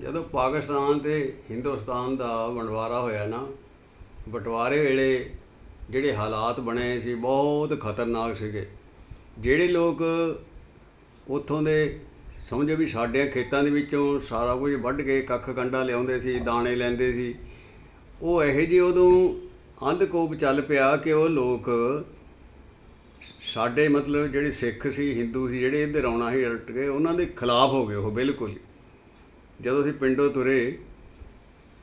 ਜਦੋਂ ਪਾਕਿਸਤਾਨ ਤੇ ਹਿੰਦੁਸਤਾਨ ਦਾ ਵੰਡਵਾਰਾ ਹੋਇਆ ਨਾ, ਬਟਵਾਰੇ ਵੇਲੇ ਜਿਹੜੇ ਹਾਲਾਤ ਬਣੇ ਸੀ, ਬਹੁਤ ਖਤਰਨਾਕ ਸੀਗੇ। ਜਿਹੜੇ ਲੋਕ ਉੱਥੋਂ ਦੇ ਸਮਝੋ ਵੀ ਸਾਡੇ ਖੇਤਾਂ ਦੇ ਵਿੱਚੋਂ ਸਾਰਾ ਕੁਝ ਵੱਢ ਕੇ ਕੱਖ ਕੰਡਾ ਲਿਆਉਂਦੇ ਸੀ, ਦਾਣੇ ਲੈਂਦੇ ਸੀ, ਉਹ ਇਹੋ ਜਿਹੇ ਉਦੋਂ ਅੰਧਕੋਪ ਚੱਲ ਪਿਆ ਕਿ ਉਹ ਲੋਕ ਸਾਡੇ ਮਤਲਬ ਜਿਹੜੇ ਸਿੱਖ ਸੀ, ਹਿੰਦੂ ਸੀ, ਜਿਹੜੇ ਇੱਧਰ ਆਉਣਾ ਸੀ, ਉਲਟ ਕੇ ਉਹਨਾਂ ਦੇ ਖਿਲਾਫ ਹੋ ਗਏ ਉਹ ਬਿਲਕੁਲ ਹੀ। ਜਦੋਂ ਅਸੀਂ ਪਿੰਡੋਂ ਤੁਰੇ,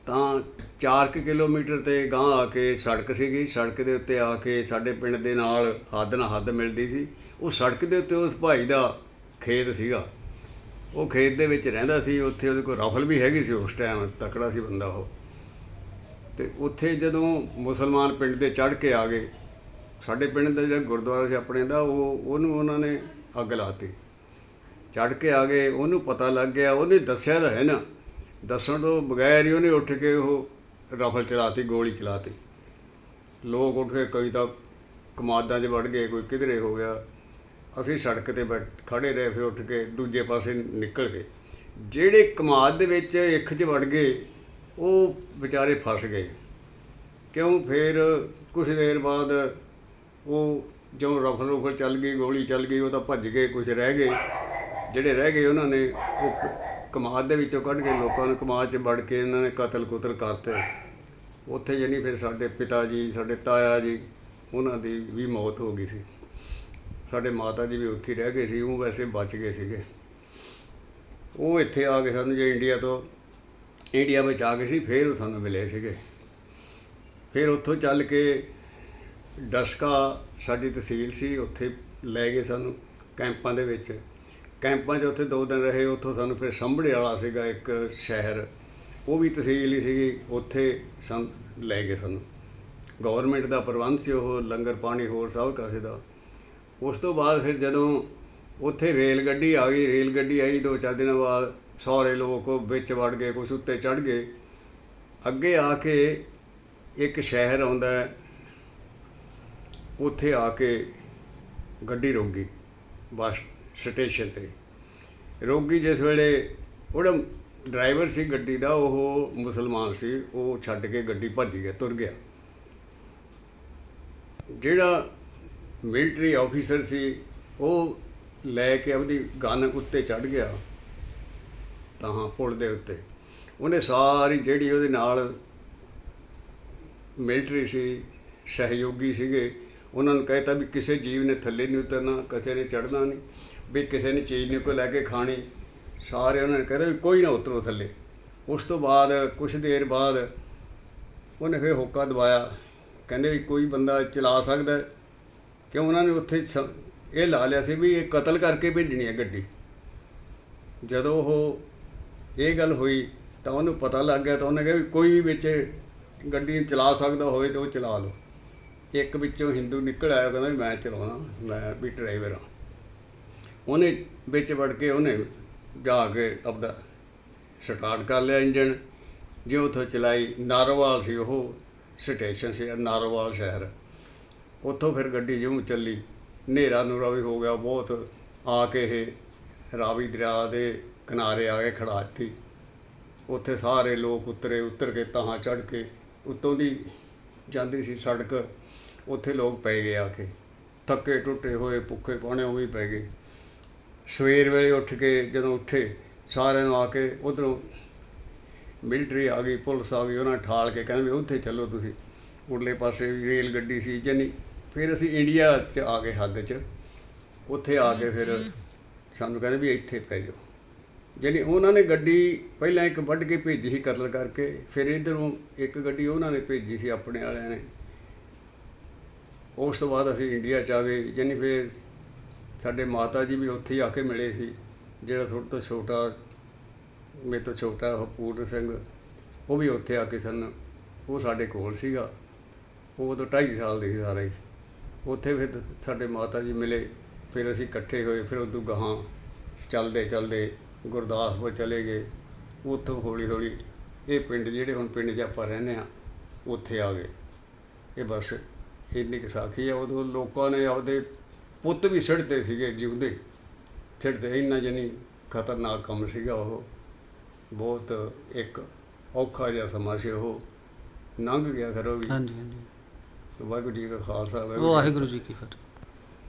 ਤਾਂ 4 ਕਿਲੋਮੀਟਰ ਤੇ ਗਾਂਹ ਆ ਕੇ ਸੜਕ ਸੀਗੀ। ਸੜਕ ਦੇ ਉੱਤੇ ਆ ਕੇ ਸਾਡੇ ਪਿੰਡ ਦੇ ਨਾਲ ਹੱਦ ਨਾਲ ਹੱਦ ਮਿਲਦੀ ਸੀ। ਉਹ ਸੜਕ ਦੇ ਉੱਤੇ ਉਸ ਭਾਈ ਦਾ ਖੇਤ ਸੀਗਾ। ਉਹ ਖੇਤ ਦੇ ਵਿੱਚ ਰਹਿੰਦਾ ਸੀ। ਉੱਥੇ ਉਹਦੇ ਕੋਲ ਰਫਲ ਵੀ ਹੈਗੀ ਸੀ। ਉਸ ਟਾਈਮ ਤਕੜਾ ਸੀ ਬੰਦਾ ਉਹ। ਤੇ ਉੱਥੇ ਜਦੋਂ ਮੁਸਲਮਾਨ ਪਿੰਡ ਦੇ ਚੜ੍ਹ ਕੇ ਆ ਗਏ, ਸਾਡੇ ਪਿੰਡ ਦਾ ਜਿਹੜਾ ਗੁਰਦੁਆਰਾ ਸੀ ਆਪਣੇ ਦਾ, ਉਹ ਉਹਨੂੰ ਉਹਨਾਂ ਨੇ ਅੱਗ ਲਾਤੀ ਚੜ੍ਹ ਕੇ ਆ ਗਏ, ਉਹਨੂੰ ਪਤਾ ਲੱਗ ਗਿਆ, ਉਹਨੇ ਦੱਸਿਆ ਤਾਂ ਹੈ ਨਾ। ਦੱਸਣ ਤੋਂ ਬਗੈਰ ਹੀ ਉਹਨੇ ਉੱਠ ਕੇ ਉਹ ਰਫਲ ਚਲਾਤੀ, ਗੋਲੀ ਚਲਾਤੀ। ਲੋਕ ਉੱਠ ਕੇ ਕਈ ਤਾਂ ਕਮਾਦਾਂ 'ਚ ਵੜ ਗਏ, ਕੋਈ ਕਿਧਰੇ ਹੋ ਗਿਆ। ਅਸੀਂ ਸੜਕ ਤੇ ਬੈਠ ਖੜੇ ਰਹੇ, ਫਿਰ ਉੱਠ ਕੇ ਦੂਜੇ ਪਾਸੇ ਨਿਕਲ ਗਏ। ਜਿਹੜੇ ਕਮਾਦ ਦੇ ਵਿੱਚ ਇੱਕ 'ਚ ਵੜ ਗਏ, ਉਹ ਵਿਚਾਰੇ ਫਸ ਗਏ। ਕਿਉਂ? ਫਿਰ ਕੁਝ ਦੇਰ ਬਾਅਦ ਉਹ ਜਦੋਂ ਰਫਲ ਰੁਫਲ ਚੱਲ ਗਈ, ਗੋਲੀ ਚੱਲ ਗਈ, ਉਹ ਤਾਂ ਭੱਜ ਗਏ ਕੁਝ ਰਹਿ ਗਏ। ਜਿਹੜੇ ਰਹਿ ਗਏ ਉਹਨਾਂ ਨੇ ਉਹ ਕਮਾਦ ਦੇ ਵਿੱਚੋਂ ਕੱਢ ਕੇ ਲੋਕਾਂ ਨੂੰ ਕਮਾਦ 'ਚ ਵੜ ਕੇ ਇਹਨਾਂ ਨੇ ਕਤਲ ਕੁਤਲ ਕਰਤੇ। ਉੱਥੇ ਜਾਨੀ ਫਿਰ ਸਾਡੇ ਪਿਤਾ ਜੀ, ਸਾਡੇ ਤਾਇਆ ਜੀ, ਉਹਨਾਂ ਦੀ ਵੀ ਮੌਤ ਹੋ ਗਈ ਸੀ। ਸਾਡੇ ਮਾਤਾ ਜੀ ਵੀ ਉੱਥੇ ਹੀ ਰਹਿ ਗਏ ਸੀ, ਉਹ ਵੈਸੇ ਬਚ ਗਏ ਸੀਗੇ। ਉਹ ਇੱਥੇ ਆ ਕੇ ਸਾਨੂੰ ਜੇ ਇੰਡੀਆ ਤੋਂ, ਇੰਡੀਆ ਵਿੱਚ ਆ ਗਏ ਸੀ, ਫਿਰ ਉਹ ਸਾਨੂੰ ਮਿਲੇ ਸੀਗੇ। ਫਿਰ ਉੱਥੋਂ ਚੱਲ ਕੇ ਡਸਕਾ ਸਾਡੀ ਤਹਿਸੀਲ ਸੀ, ਉੱਥੇ ਲੈ ਗਏ ਸਾਨੂੰ ਕੈਂਪਾਂ ਦੇ ਵਿੱਚ। ਕੈਂਪਾਂ 'ਚ ਉੱਥੇ ਦੋ ਦਿਨ ਰਹੇ, ਉੱਥੋਂ ਸਾਨੂੰ ਫਿਰ ਸੰਭੜੇ ਵਾਲਾ ਸੀਗਾ ਇੱਕ ਸ਼ਹਿਰ। ਉਹ ਵੀ ਤਹਿਸੀਲ ਹੀ ਸੀਗੀ, ਉੱਥੇ ਸੰ, ਲੈ ਗਏ ਸਾਨੂੰ। ਗਵਰਨਮੈਂਟ ਦਾ ਪ੍ਰਬੰਧ ਸੀ ਉਹ, ਲੰਗਰ ਪਾਣੀ ਹੋਰ ਸਭ ਕਾਸੇ ਦਾ ਉਸ ਤੋਂ ਬਾਅਦ ਫਿਰ ਜਦੋਂ ਉੱਥੇ ਰੇਲ ਗੱਡੀ ਆ ਗਈ, ਰੇਲ ਗੱਡੀ ਆਈ, ਦੋ ਚਾਰ ਦਿਨਾਂ ਬਾਅਦ ਸਾਰੇ ਲੋਕ ਉਹ ਵਿੱਚ ਵੜ ਗਏ, ਕੁਛ ਉੱਤੇ ਚੜ ਗਏ। ਅੱਗੇ ਆ ਕੇ ਇੱਕ ਸ਼ਹਿਰ ਆਉਂਦਾ ਹੈ, ਉੱਥੇ ਆ ਕੇ ਗੱਡੀ ਰੁਕ ਗਈ, ਬਸ ਸਟੇਸ਼ਨ ਤੇ। ਰੋਗੀ ਜਿਸ ਵੇਲੇ, ਉਹਦਾ ਡਰਾਈਵਰ ਸੀ ਗੱਡੀ ਦਾ, ਉਹ ਮੁਸਲਮਾਨ ਸੀ, ਉਹ ਛੱਡ ਕੇ ਗੱਡੀ ਭੱਜ ਗਿਆ, ਤੁਰ ਗਿਆ। ਜਿਹੜਾ ਮਿਲਟਰੀ ਆਫੀਸਰ ਸੀ, ਉਹ ਲੈ ਕੇ ਆਪਦੀ ਗਨ ਉੱਤੇ ਚੜ ਗਿਆ, ਤਾਂ ਹਾਂ, ਪੁਲ ਦੇ ਉੱਤੇ। ਉਹਨੇ ਸਾਰੀ ਜਿਹੜੀ ਉਹਦੇ ਨਾਲ ਮਿਲਟਰੀ ਸੀ, ਸਹਿਯੋਗੀ ਸੀਗੇ ਉਹਨਾਂ ਨੂੰ ਕਹਿਤਾ ਵੀ ਕਿਸੇ ਜੀਵ ਨੇ ਥੱਲੇ ਨਹੀਂ ਉਤਰਨਾ, ਕਿਸੇ ਨੇ ਚੜਨਾ ਨਹੀਂ, ਵੀ ਕਿਸੇ ਨੇ ਚੀਜ਼ ਨਹੀਂ ਕੋਈ ਲੈ ਕੇ ਖਾਣੀ। ਸਾਰੇ ਉਹਨਾਂ ਨੇ ਕਹਿੰਦਾ ਵੀ ਕੋਈ ਨਾ ਉਤਰੋ ਥੱਲੇ। ਉਸ ਤੋਂ ਬਾਅਦ ਕੁਝ ਦੇਰ ਬਾਅਦ ਉਹਨੇ ਫਿਰ ਹੋਕਾ ਦਵਾਇਆ। ਕਹਿੰਦੇ ਵੀ ਕੋਈ ਬੰਦਾ ਚਲਾ ਸਕਦਾ ਹੈ। ਕਿਉਂ? ਉਹਨਾਂ ਨੇ ਉੱਥੇ ਸ- ਇਹ ਲਾ ਲਿਆ ਸੀ ਵੀ ਇਹ ਕਤਲ ਕਰਕੇ ਭੇਜਣੀ ਹੈ ਗੱਡੀ। ਜਦੋਂ ਉਹ ਇਹ ਗੱਲ ਹੋਈ, ਤਾਂ ਉਹਨੂੰ ਪਤਾ ਲੱਗ ਗਿਆ, ਤਾਂ ਉਹਨੇ ਕਿਹਾ ਵੀ ਕੋਈ ਵੀ ਵਿੱਚ ਗੱਡੀ ਚਲਾ ਸਕਦਾ ਹੋਵੇ ਤਾਂ ਉਹ ਚਲਾ ਲਓ। ਇੱਕ ਵਿੱਚੋਂ ਹਿੰਦੂ ਨਿਕਲ ਆਇਆ ਕਹਿੰਦਾ ਵੀ ਮੈਂ ਚਲਾਉਣਾ ਮੈਂ ਵੀ ਡਰਾਈਵਰ ਹਾਂ। ਉਹਨੇ ਵਿੱਚ ਵੜ ਕੇ ਉਹਨੇ ਜਾ ਕੇ ਆਪਦਾ ਸਟਾਰਟ ਕਰ ਲਿਆ ਇੰਜਣ। ਜੇ ਉੱਥੋਂ ਚਲਾਈ, ਨਾਰੋਵਾਲ ਸੀ ਉਹ ਸਟੇਸ਼ਨ ਸੀ, ਨਾਰੋਵਾਲ ਸ਼ਹਿਰ। ਉੱਥੋਂ ਫਿਰ ਗੱਡੀ ਜਿਉਂ ਚੱਲੀ, ਹਨੇਰਾ ਨੂਰਾ ਵੀ ਹੋ ਗਿਆ, ਬਹੁਤ ਆ ਕੇ ਇਹ ਰਾਵੀ ਦਰਿਆ ਦੇ ਕਿਨਾਰੇ ਆ ਕੇ ਖੜਾ ਦਿੱਤੀ। ਉੱਥੇ ਸਾਰੇ ਲੋਕ ਉਤਰੇ, ਉਤਰ ਕੇ ਤਾਹਾਂ ਚੜ੍ਹ ਕੇ, ਉੱਤੋਂ ਦੀ ਜਾਂਦੀ ਸੀ ਸੜਕ। ਉੱਥੇ ਲੋਕ ਪੈ ਗਏ ਆ ਕੇ। ਥੱਕੇ ਟੁੱਟੇ ਹੋਏ, ਭੁੱਖੇ ਪਾਣੇ ਉਹ ਵੀ ਪੈ ਗਏ। ਸਵੇਰ ਵੇਲੇ ਉੱਠ ਕੇ ਜਦੋਂ ਉੱਠੇ, ਸਾਰਿਆਂ ਨੂੰ ਆ ਕੇ ਉਧਰੋਂ ਮਿਲਟਰੀ ਆ ਗਈ, ਪੁਲਿਸ ਆ ਗਈ, ਉਹਨਾਂ ਠਾਲ ਕੇ ਕਹਿੰਦੇ ਵੀ ਉੱਥੇ ਚੱਲੋ ਤੁਸੀਂ। ਉਰਲੇ ਪਾਸੇ ਵੀ ਰੇਲ ਗੱਡੀ ਸੀ ਜਾਨੀ ਫਿਰ ਅਸੀਂ ਇੰਡੀਆ 'ਚ ਆ ਗਏ ਹੱਦ 'ਚ। ਉੱਥੇ ਆ ਕੇ ਫਿਰ ਸਾਨੂੰ ਕਹਿੰਦੇ ਵੀ ਇੱਥੇ ਪੈ ਜਾਓ। ਜਾਨੀ ਉਹਨਾਂ ਨੇ ਗੱਡੀ ਪਹਿਲਾਂ ਇੱਕ ਵੱਢ ਕੇ ਭੇਜੀ ਸੀ ਕਤਲ ਕਰਕੇ, ਫਿਰ ਇਧਰੋਂ ਇੱਕ ਗੱਡੀ ਉਹਨਾਂ ਨੇ ਭੇਜੀ ਸੀ ਆਪਣੇ ਵਾਲਿਆਂ ਨੇ। ਉਸ ਤੋਂ ਬਾਅਦ ਅਸੀਂ ਇੰਡੀਆ ਚ ਆ ਗਏ ਜਾਨੀ ਫਿਰ ਸਾਡੇ ਮਾਤਾ ਜੀ ਵੀ ਉੱਥੇ ਹੀ ਆ ਕੇ ਮਿਲੇ ਸੀ, ਜਿਹੜਾ ਥੋੜ੍ਹਾ ਤੋਂ ਛੋਟਾ, ਮੇਰੇ ਤੋਂ ਛੋਟਾ ਉਹ ਸਿੰਘ, ਉਹ ਵੀ ਉੱਥੇ ਆ ਕੇ ਸਨ। ਉਹ ਸਾਡੇ ਕੋਲ ਸੀਗਾ। ਉਹ ਉਦੋਂ 2.5 ਸਾਲ ਦੇ ਸੀ ਸਾਰੇ। ਹੀ। ਉੱਥੇ ਫਿਰ ਸਾਡੇ ਮਾਤਾ ਜੀ ਮਿਲੇ, ਫਿਰ ਅਸੀਂ ਇਕੱਠੇ ਹੋਏ, ਫਿਰ ਉਦੋਂ ਗਾਹਾਂ ਚੱਲਦੇ ਚੱਲਦੇ ਗੁਰਦਾਸਪੁਰ ਚਲੇ ਗਏ। ਉੱਥੋਂ ਹੌਲੀ ਹੌਲੀ ਇਹ ਪਿੰਡ ਜਿਹੜੇ ਹੁਣ ਪਿੰਡ 'ਚ ਆਪਾਂ ਰਹਿੰਦੇ ਆ ਉੱਥੇ ਆ ਗਏ। ਇਹ ਬਸ ਇੰਨੀ ਕੁ ਸਾਖੀ ਆ ਉਦੋਂ ਲੋਕਾਂ ਨੇ ਆਪਦੇ ਪੁੱਤ ਵੀ ਸਿੱਟਦੇ ਸੀਗੇ ਜਿਉਂਦੇ। ਸਿੱਟਦੇ ਇੰਨਾ ਜਨੀ ਖਤਰਨਾਕ ਕੰਮ ਸੀਗਾ ਉਹ। ਬਹੁਤ ਇੱਕ ਔਖਾ ਜਿਹਾ ਸਮਾਂ ਸੀ ਉਹ। ਲੰਘ ਗਿਆ ਖਰੋ ਵੀ। ਹਾਂਜੀ ਹਾਂਜੀ। ਵਾਹਿਗੁਰੂ ਜੀ ਕਾ ਖਾਲਸਾ ਵਾਹਿਗੁਰੂ ਜੀ ਕੀ ਫਤਿਹ।